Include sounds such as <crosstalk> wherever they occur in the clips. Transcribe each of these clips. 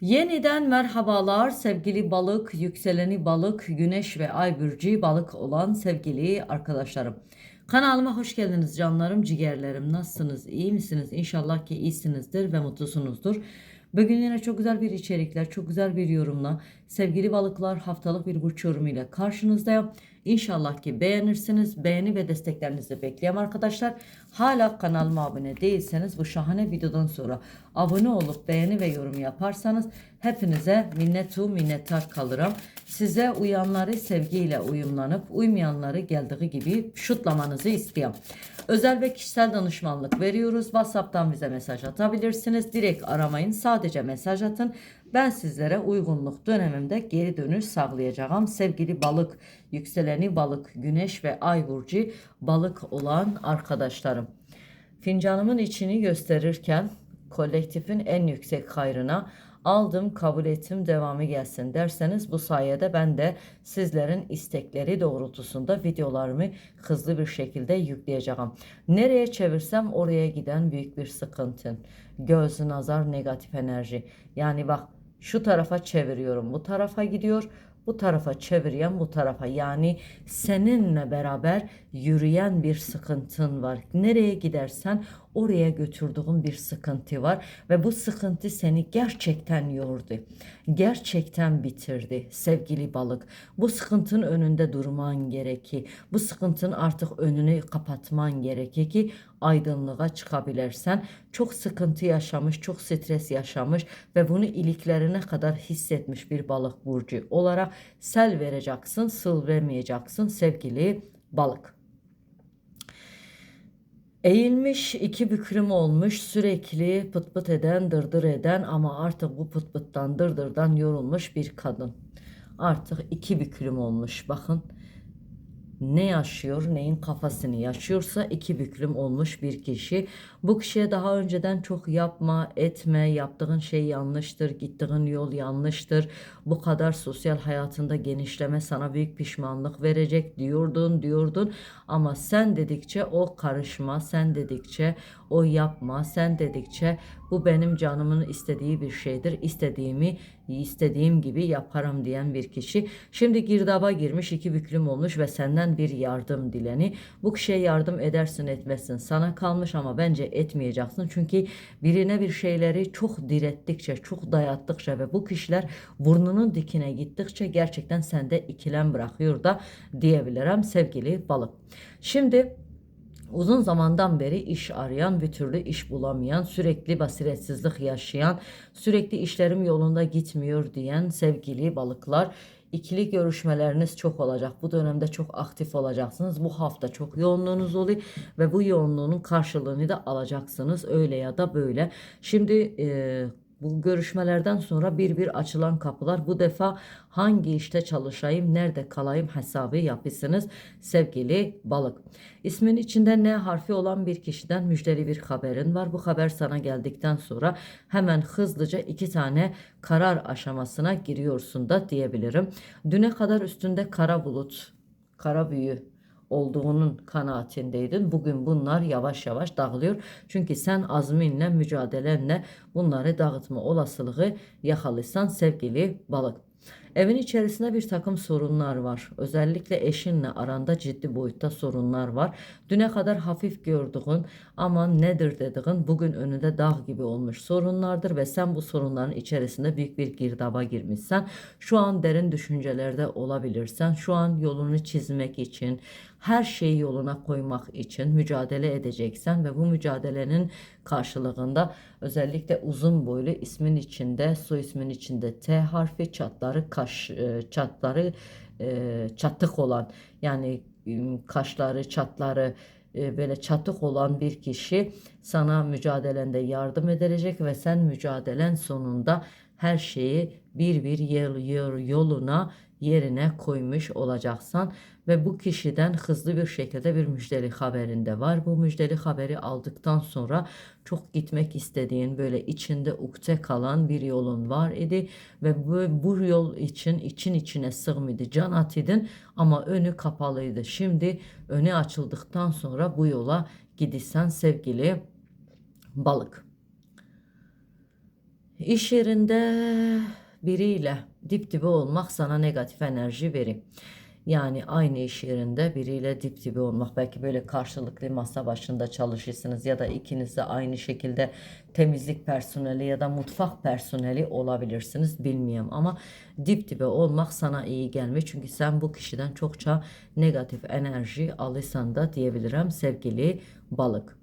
Yeniden merhabalar sevgili balık, yükseleni balık, güneş ve ay burcu balık olan sevgili arkadaşlarım. Kanalıma hoş geldiniz canlarım, ciğerlerim. Nasılsınız? İyi misiniz? İnşallah ki iyisinizdir ve mutlusunuzdur. Bugün yine çok güzel bir içerikler, çok güzel bir yorumla sevgili balıklar haftalık bir burç yorumu ile karşınızdayım. İnşallah ki beğenirsiniz. Beğeni ve desteklerinizi bekliyorum arkadaşlar. Hala kanalıma abone değilseniz bu şahane videodan sonra abone olup beğeni ve yorum yaparsanız hepinize minnetu minnettar kalırım. Size uyanları sevgiyle uyumlanıp uymayanları geldiği gibi şutlamanızı istiyorum. Özel ve kişisel danışmanlık veriyoruz. WhatsApp'tan bize mesaj atabilirsiniz. Direkt aramayın. Sadece mesaj atın. Ben sizlere uygunluk dönemimde geri dönüş sağlayacağım. Sevgili balık, yükseleni balık, güneş ve ay burcu balık olan arkadaşlarım. Fincanımın içini gösterirken kolektifin en yüksek hayrına aldım, kabul ettim, devamı gelsin derseniz bu sayede ben de sizlerin istekleri doğrultusunda videolarımı hızlı bir şekilde yükleyeceğim. Nereye çevirsem oraya giden büyük bir sıkıntın. Göz, nazar, negatif enerji. Yani bak şu tarafa çeviriyorum, bu tarafa gidiyor bu tarafa çeviren bu tarafa yani seninle beraber yürüyen bir sıkıntın var. Nereye gidersen oraya götürdüğün bir sıkıntı var ve bu sıkıntı seni gerçekten yordu. Gerçekten bitirdi sevgili balık. Bu sıkıntının önünde durman gerekir. Bu sıkıntının artık önünü kapatman gerekir ki aydınlığa çıkabilirsen. Çok sıkıntı yaşamış, çok stres yaşamış ve bunu iliklerine kadar hissetmiş bir balık burcu olarak sel vereceksin, sıl vermeyeceksin sevgili balık. Eğilmiş iki büklüm olmuş sürekli pıt pıt eden dırdır eden ama artık bu pıt pıttan dırdırdan yorulmuş bir kadın. Artık iki büklüm olmuş bakın ne yaşıyor, neyin kafasını yaşıyorsa iki büklüm olmuş bir kişi. Bu kişiye daha önceden çok yapma, etme, yaptığın şey yanlıştır, gittiğin yol yanlıştır. Bu kadar sosyal hayatında genişleme sana büyük pişmanlık verecek diyordun, diyordun. Ama sen dedikçe o karışma, sen dedikçe o yapma, sen dedikçe bu benim canımın istediği bir şeydir. İstediğimi istediğim gibi yaparım diyen bir kişi. Şimdi girdaba girmiş, iki büklüm olmuş ve senden bir yardım dileni. Bu kişiye yardım edersin etmezsin sana kalmış ama bence etmeyeceksin. Çünkü birine bir şeyleri çok direttikçe, çok dayattıkça ve bu kişiler burnunun dikine gittikçe gerçekten sende ikilem bırakıyor da diyebilirim sevgili balık. Şimdi Uzun zamandan beri iş arayan, bir türlü iş bulamayan, sürekli basiretsizlik yaşayan, sürekli işlerim yolunda gitmiyor diyen sevgili balıklar İkili görüşmeleriniz çok olacak. Bu dönemde çok aktif olacaksınız. Bu hafta çok yoğunluğunuz oluyor ve bu yoğunluğunun karşılığını da alacaksınız öyle ya da böyle. Şimdi e, bu görüşmelerden sonra bir bir açılan kapılar bu defa hangi işte çalışayım, nerede kalayım hesabı yapısınız sevgili balık. İsmin içinde ne harfi olan bir kişiden müjdeli bir haberin var. Bu haber sana geldikten sonra hemen hızlıca iki tane karar aşamasına giriyorsun da diyebilirim. Düne kadar üstünde kara bulut, kara büyü olduğunun kanaatindeydin. Bugün bunlar yavaş yavaş dağılıyor. Çünkü sen azminle, mücadelenle bunları dağıtma olasılığı yakalıysan sevgili balık. Evin içerisinde bir takım sorunlar var. Özellikle eşinle aranda ciddi boyutta sorunlar var. Düne kadar hafif gördüğün ama nedir dediğin bugün önünde dağ gibi olmuş sorunlardır ve sen bu sorunların içerisinde büyük bir girdaba girmişsen şu an derin düşüncelerde olabilirsen şu an yolunu çizmek için her şeyi yoluna koymak için mücadele edeceksen ve bu mücadelenin karşılığında özellikle uzun boylu ismin içinde, soy ismin içinde T harfi çatları kaş e, çatları e, çatık olan yani kaşları çatları e, böyle çatık olan bir kişi sana mücadelende yardım edecek ve sen mücadelen sonunda her şeyi bir bir yoluna yerine koymuş olacaksan ve bu kişiden hızlı bir şekilde bir müjdeli haberinde var. Bu müjdeli haberi aldıktan sonra çok gitmek istediğin böyle içinde ukde kalan bir yolun var idi ve bu, bu yol için için içine sığmıydı can atidin ama önü kapalıydı. Şimdi önü açıldıktan sonra bu yola gidilsen sevgili balık. İş yerinde biriyle dip dibe olmak sana negatif enerji verir. Yani aynı iş yerinde biriyle dip dibe olmak. Belki böyle karşılıklı masa başında çalışırsınız ya da ikiniz de aynı şekilde temizlik personeli ya da mutfak personeli olabilirsiniz. Bilmiyorum ama dip dibe olmak sana iyi gelmiyor. Çünkü sen bu kişiden çokça negatif enerji alırsan da diyebilirim sevgili balık.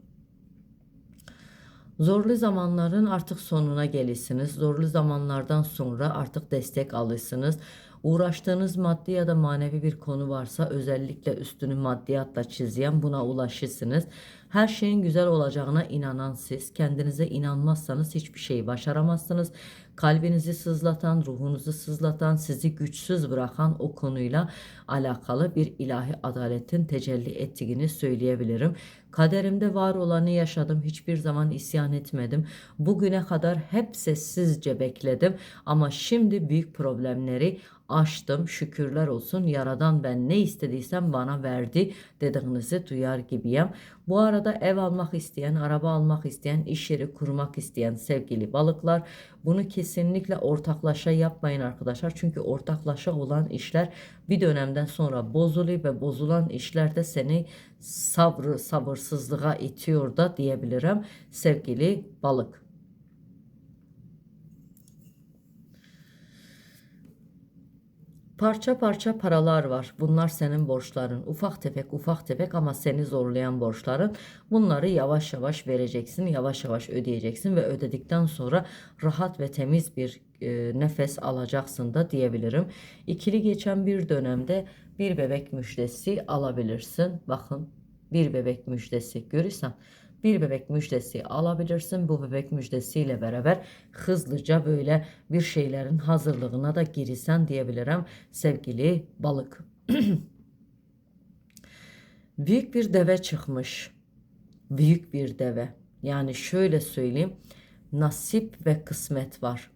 Zorlu zamanların artık sonuna gelirsiniz. Zorlu zamanlardan sonra artık destek alırsınız. Uğraştığınız maddi ya da manevi bir konu varsa özellikle üstünü maddiyatla çizeyen buna ulaşırsınız. Her şeyin güzel olacağına inanan siz, kendinize inanmazsanız hiçbir şeyi başaramazsınız. Kalbinizi sızlatan, ruhunuzu sızlatan, sizi güçsüz bırakan o konuyla alakalı bir ilahi adaletin tecelli ettiğini söyleyebilirim. Kaderimde var olanı yaşadım. Hiçbir zaman isyan etmedim. Bugüne kadar hep sessizce bekledim. Ama şimdi büyük problemleri aştım. Şükürler olsun. Yaradan ben ne istediysem bana verdi dediğinizi duyar gibiyim. Bu arada ev almak isteyen, araba almak isteyen, iş yeri kurmak isteyen sevgili balıklar bunu kesinlikle ortaklaşa yapmayın arkadaşlar. Çünkü ortaklaşa olan işler bir dönemden sonra bozuluyor ve bozulan işler de seni sabrı, sabırsızlığa itiyor da diyebilirim sevgili balık. Parça parça paralar var. Bunlar senin borçların. Ufak tefek ufak tefek ama seni zorlayan borçların. Bunları yavaş yavaş vereceksin. Yavaş yavaş ödeyeceksin ve ödedikten sonra rahat ve temiz bir e, nefes alacaksın da diyebilirim. İkili geçen bir dönemde bir bebek müjdesi alabilirsin. Bakın bir bebek müjdesi görürsen bir bebek müjdesi alabilirsin. Bu bebek müjdesiyle beraber hızlıca böyle bir şeylerin hazırlığına da girisen diyebilirim sevgili balık. <clears throat> Büyük bir deve çıkmış. Büyük bir deve. Yani şöyle söyleyeyim. Nasip ve kısmet var.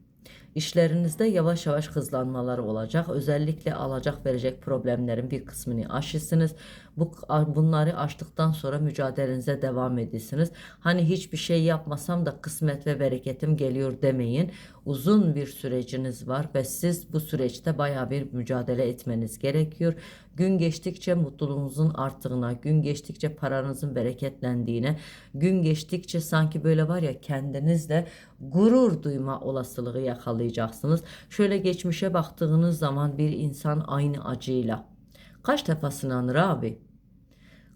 İşlerinizde yavaş yavaş hızlanmalar olacak. Özellikle alacak verecek problemlerin bir kısmını aşırsınız. Bu, bunları aştıktan sonra mücadelenize devam edirsiniz. Hani hiçbir şey yapmasam da kısmet ve bereketim geliyor demeyin. Uzun bir süreciniz var ve siz bu süreçte baya bir mücadele etmeniz gerekiyor. Gün geçtikçe mutluluğunuzun arttığına, gün geçtikçe paranızın bereketlendiğine, gün geçtikçe sanki böyle var ya kendinizle gurur duyma olasılığı yakalayacaksınız. Şöyle geçmişe baktığınız zaman bir insan aynı acıyla kaç defa sınanır abi?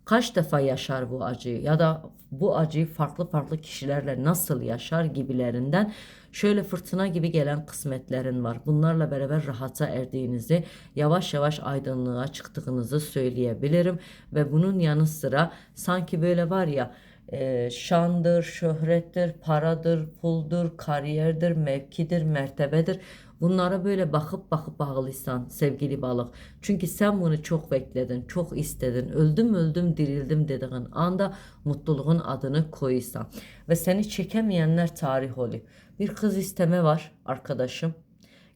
Kaç defa yaşar bu acıyı ya da bu acıyı farklı farklı kişilerle nasıl yaşar gibilerinden şöyle fırtına gibi gelen kısmetlerin var. Bunlarla beraber rahata erdiğinizi, yavaş yavaş aydınlığa çıktığınızı söyleyebilirim ve bunun yanı sıra sanki böyle var ya e, şandır, şöhrettir, paradır, puldur, kariyerdir, mevkidir, mertebedir. Bunlara böyle bakıp bakıp bağlıysan sevgili balık. Çünkü sen bunu çok bekledin, çok istedin. Öldüm öldüm dirildim dediğin anda mutluluğun adını koysan. Ve seni çekemeyenler tarih oluyor. Bir kız isteme var arkadaşım.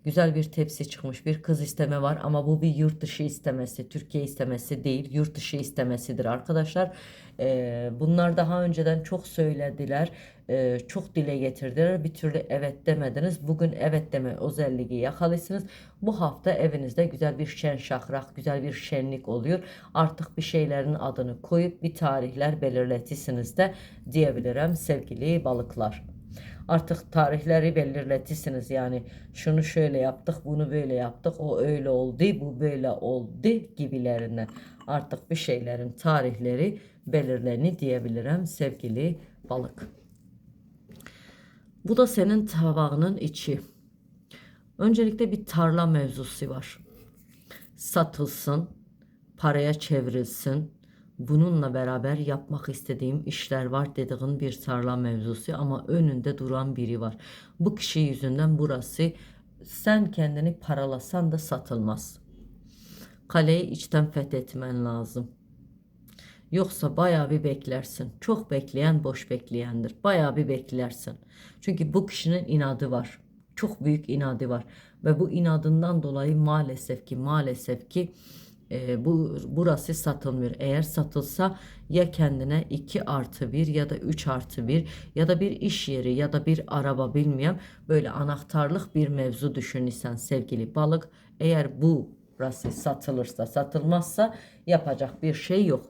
Güzel bir tepsi çıkmış. Bir kız isteme var ama bu bir yurt dışı istemesi. Türkiye istemesi değil. Yurt dışı istemesidir arkadaşlar. Ee, bunlar daha önceden çok söylediler. Ee, çok dile getirdiler. Bir türlü evet demediniz. Bugün evet deme özelliği yakalısınız. Bu hafta evinizde güzel bir şen şakrak, güzel bir şenlik oluyor. Artık bir şeylerin adını koyup bir tarihler belirletisiniz de diyebilirim sevgili balıklar artık tarihleri belirletisiniz. Yani şunu şöyle yaptık, bunu böyle yaptık, o öyle oldu, bu böyle oldu gibilerine. Artık bir şeylerin tarihleri belirleni diyebilirim sevgili balık. Bu da senin tabağının içi. Öncelikle bir tarla mevzusu var. Satılsın, paraya çevrilsin, bununla beraber yapmak istediğim işler var dediğin bir tarla mevzusu ama önünde duran biri var. Bu kişi yüzünden burası sen kendini paralasan da satılmaz. Kaleyi içten fethetmen lazım. Yoksa bayağı bir beklersin. Çok bekleyen boş bekleyendir. Bayağı bir beklersin. Çünkü bu kişinin inadı var. Çok büyük inadı var. Ve bu inadından dolayı maalesef ki maalesef ki e, bu burası satılmıyor. Eğer satılsa ya kendine 2 artı 1 ya da 3 artı 1 ya da bir iş yeri ya da bir araba bilmiyorum. Böyle anahtarlık bir mevzu düşünürsen sevgili balık. Eğer bu burası satılırsa satılmazsa yapacak bir şey yok.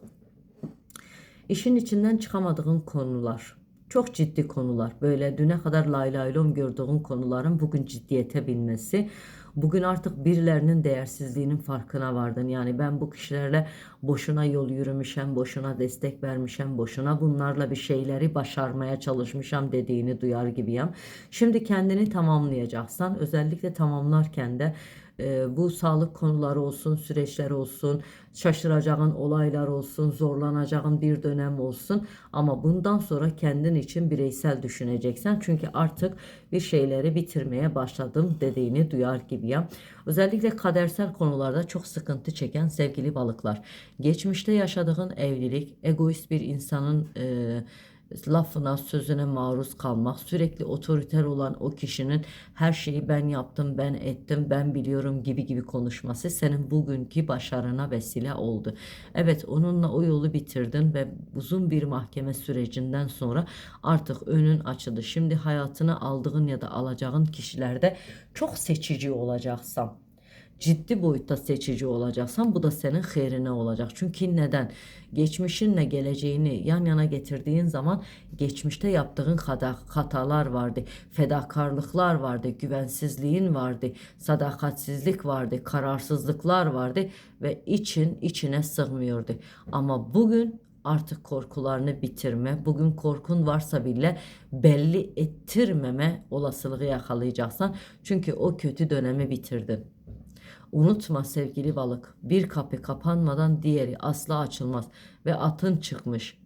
İşin içinden çıkamadığın konular. Çok ciddi konular. Böyle düne kadar lay lay lom gördüğün konuların bugün ciddiyete binmesi. Bugün artık birilerinin değersizliğinin farkına vardın. Yani ben bu kişilerle boşuna yol yürümüşem, boşuna destek vermişem, boşuna bunlarla bir şeyleri başarmaya çalışmışam dediğini duyar gibiyim. Şimdi kendini tamamlayacaksan özellikle tamamlarken de e, bu sağlık konuları olsun, süreçler olsun, şaşıracağın olaylar olsun, zorlanacağın bir dönem olsun. Ama bundan sonra kendin için bireysel düşüneceksen. Çünkü artık bir şeyleri bitirmeye başladım dediğini duyar gibiyim. Özellikle kadersel konularda çok sıkıntı çeken sevgili balıklar. Geçmişte yaşadığın evlilik, egoist bir insanın... E, lafına, sözüne maruz kalmak, sürekli otoriter olan o kişinin her şeyi ben yaptım, ben ettim, ben biliyorum gibi gibi konuşması senin bugünkü başarına vesile oldu. Evet onunla o yolu bitirdin ve uzun bir mahkeme sürecinden sonra artık önün açıldı. Şimdi hayatını aldığın ya da alacağın kişilerde çok seçici olacaksan ciddi boyutta seçici olacaksan bu da senin hayrine olacak. Çünkü neden? Geçmişinle geleceğini yan yana getirdiğin zaman geçmişte yaptığın hatalar vardı, fedakarlıklar vardı, güvensizliğin vardı, sadakatsizlik vardı, kararsızlıklar vardı ve için içine sığmıyordu. Ama bugün artık korkularını bitirme, bugün korkun varsa bile belli ettirmeme olasılığı yakalayacaksan. Çünkü o kötü dönemi bitirdin. Unutma sevgili balık, bir kapı kapanmadan diğeri asla açılmaz ve atın çıkmış.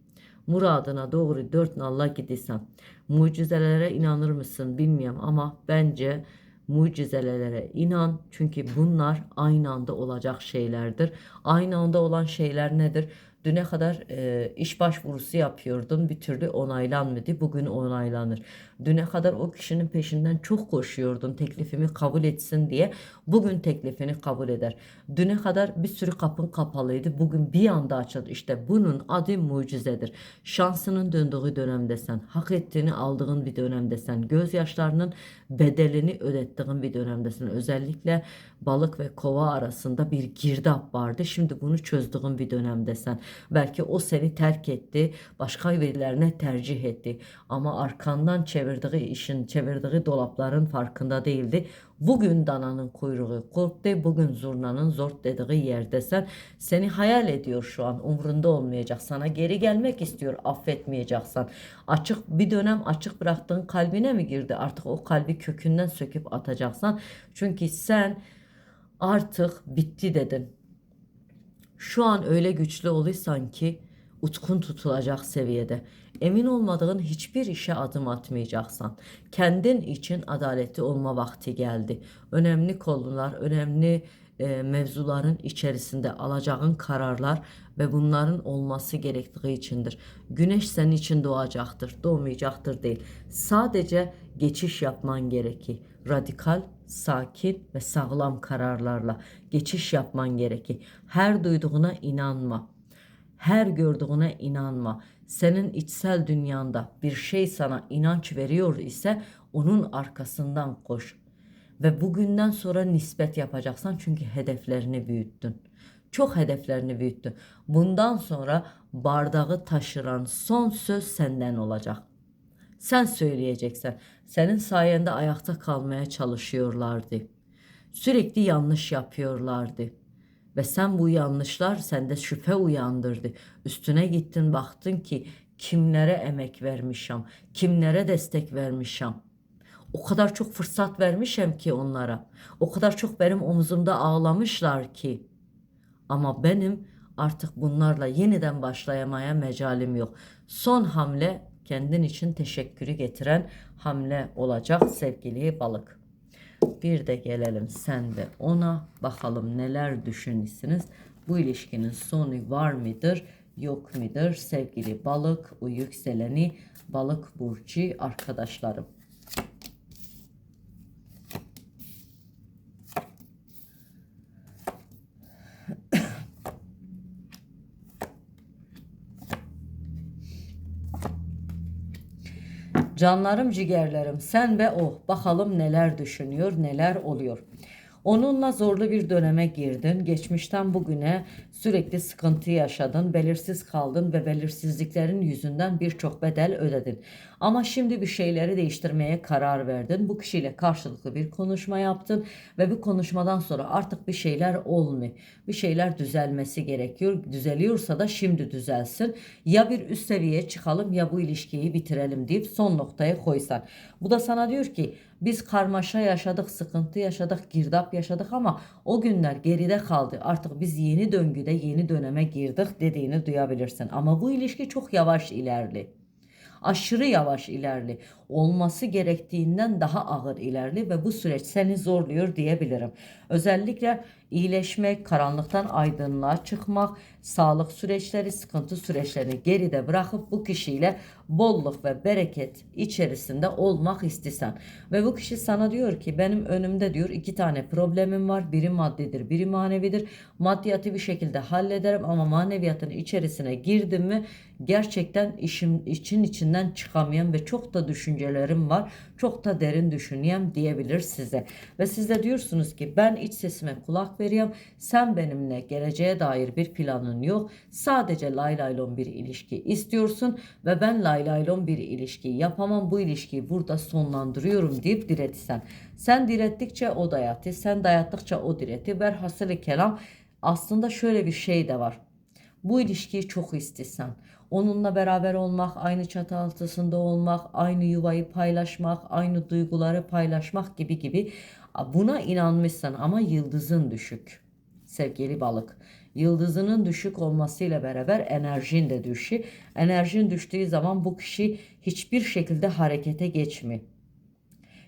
Muradına doğru dört nalla gidiyorsan. Mucizelere inanır mısın bilmiyorum ama bence mucizelere inan. Çünkü bunlar aynı anda olacak şeylerdir. Aynı anda olan şeyler nedir? Düne kadar e, iş başvurusu yapıyordun bir türlü onaylanmadı. Bugün onaylanır. Düne kadar o kişinin peşinden çok koşuyordun teklifimi kabul etsin diye. Bugün teklifini kabul eder. Düne kadar bir sürü kapın kapalıydı. Bugün bir anda açıldı. İşte bunun adı mucizedir. Şansının döndüğü dönemdesen, hak ettiğini aldığın bir dönemdesen, gözyaşlarının bedelini ödettiğin bir dönemdesin. Özellikle balık ve kova arasında bir girdap vardı. Şimdi bunu çözdüğün bir dönemdesen. Belki o seni terk etti, başka birilerine tercih etti. Ama arkandan çevirdiği işin, çevirdiği dolapların farkında değildi. Bugün dananın kuyruğu korktu, bugün zurnanın zort dediği yerdesen seni hayal ediyor şu an umrunda olmayacak. Sana geri gelmek istiyor affetmeyeceksen. Açık bir dönem açık bıraktığın kalbine mi girdi? Artık o kalbi kökünden söküp atacaksan. Çünkü sen artık bitti dedin. Şu an öyle güçlü olursan ki utkun tutulacak seviyede. Emin olmadığın hiçbir işe adım atmayacaksan. Kendin için adaletli olma vakti geldi. Önemli konular, önemli e, mevzuların içerisinde alacağın kararlar ve bunların olması gerektiği içindir. Güneş senin için doğacaktır, doğmayacaktır değil. Sadece geçiş yapman gerekir. Radikal, sakin ve sağlam kararlarla geçiş yapman gerekir. Her duyduğuna inanma. Her gördüğüne inanma. Senin içsel dünyanda bir şey sana inanç veriyor ise onun arkasından koş. Ve bugünden sonra nispet yapacaksan çünkü hedeflerini büyüttün. Çok hedeflerini büyüttün. Bundan sonra bardağı taşıran son söz senden olacak. Sen söyleyeceksen. Senin sayende ayakta kalmaya çalışıyorlardı. Sürekli yanlış yapıyorlardı. Ve sen bu yanlışlar sende şüphe uyandırdı. Üstüne gittin baktın ki kimlere emek vermişim, kimlere destek vermişim. O kadar çok fırsat vermişim ki onlara. O kadar çok benim omzumda ağlamışlar ki. Ama benim artık bunlarla yeniden başlayamaya mecalim yok. Son hamle kendin için teşekkürü getiren hamle olacak sevgili balık. Bir de gelelim sen de ona bakalım neler düşünürsünüz. Bu ilişkinin sonu var mıdır yok mudur sevgili balık o yükseleni balık burcu arkadaşlarım. Canlarım ciğerlerim sen ve o bakalım neler düşünüyor neler oluyor. Onunla zorlu bir döneme girdin. Geçmişten bugüne sürekli sıkıntı yaşadın, belirsiz kaldın ve belirsizliklerin yüzünden birçok bedel ödedin. Ama şimdi bir şeyleri değiştirmeye karar verdin. Bu kişiyle karşılıklı bir konuşma yaptın ve bu konuşmadan sonra artık bir şeyler olmuyor. Bir şeyler düzelmesi gerekiyor. Düzeliyorsa da şimdi düzelsin. Ya bir üst seviyeye çıkalım ya bu ilişkiyi bitirelim deyip son noktaya koysan. Bu da sana diyor ki biz karmaşa yaşadık, sıkıntı yaşadık, girdap yaşadık ama o günler geride kaldı. Artık biz yeni döngüde, yeni döneme girdik dediğini duyabilirsin. Ama bu ilişki çok yavaş ilerli. Aşırı yavaş ilerli. Olması gerektiğinden daha ağır ilerli ve bu süreç seni zorluyor diyebilirim. Özellikle iyileşmek, karanlıktan aydınlığa çıkmak, sağlık süreçleri, sıkıntı süreçlerini geride bırakıp bu kişiyle bolluk ve bereket içerisinde olmak istesen. Ve bu kişi sana diyor ki benim önümde diyor iki tane problemim var. Biri maddidir, biri manevidir. Maddiyatı bir şekilde hallederim ama maneviyatın içerisine girdim mi gerçekten işim için içinden çıkamayan ve çok da düşüncelerim var. Çok da derin düşünüyorum diyebilir size. Ve siz de diyorsunuz ki ben iç sesime kulak veriyorum. Sen benimle geleceğe dair bir planın yok. Sadece lay laylon bir ilişki istiyorsun ve ben lay laylon bir ilişki yapamam. Bu ilişkiyi burada sonlandırıyorum deyip diretsen. Sen direttikçe o dayatı, sen dayattıkça o direti. Velhasılı kelam aslında şöyle bir şey de var. Bu ilişkiyi çok istesen, onunla beraber olmak, aynı çatı altısında olmak, aynı yuvayı paylaşmak, aynı duyguları paylaşmak gibi gibi buna inanmışsın ama yıldızın düşük. Sevgili balık, yıldızının düşük olmasıyla beraber enerjin de düşük. Enerjin düştüğü zaman bu kişi hiçbir şekilde harekete geçmiyor.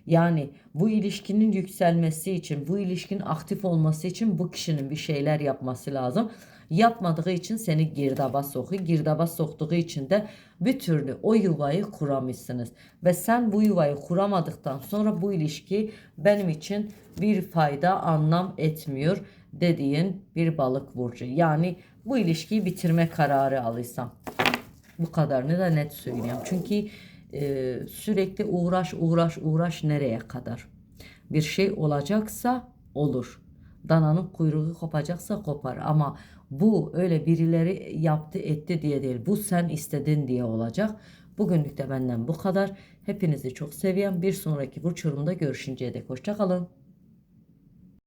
Yani bu ilişkinin yükselmesi için, bu ilişkinin aktif olması için bu kişinin bir şeyler yapması lazım. Yapmadığı için seni girdaba sokuyor. Girdaba soktuğu için de bir türlü o yuvayı kuramışsınız. Ve sen bu yuvayı kuramadıktan sonra bu ilişki benim için bir fayda anlam etmiyor dediğin bir balık burcu. Yani bu ilişkiyi bitirme kararı alıysam. Bu kadarını da net söyleyeyim. Çünkü e, sürekli uğraş uğraş uğraş nereye kadar? Bir şey olacaksa olur. Dananın kuyruğu kopacaksa kopar ama bu öyle birileri yaptı etti diye değil. Bu sen istedin diye olacak. Bugünlük de benden bu kadar. Hepinizi çok seviyorum. Bir sonraki burç yorumda görüşünceye dek hoşçakalın.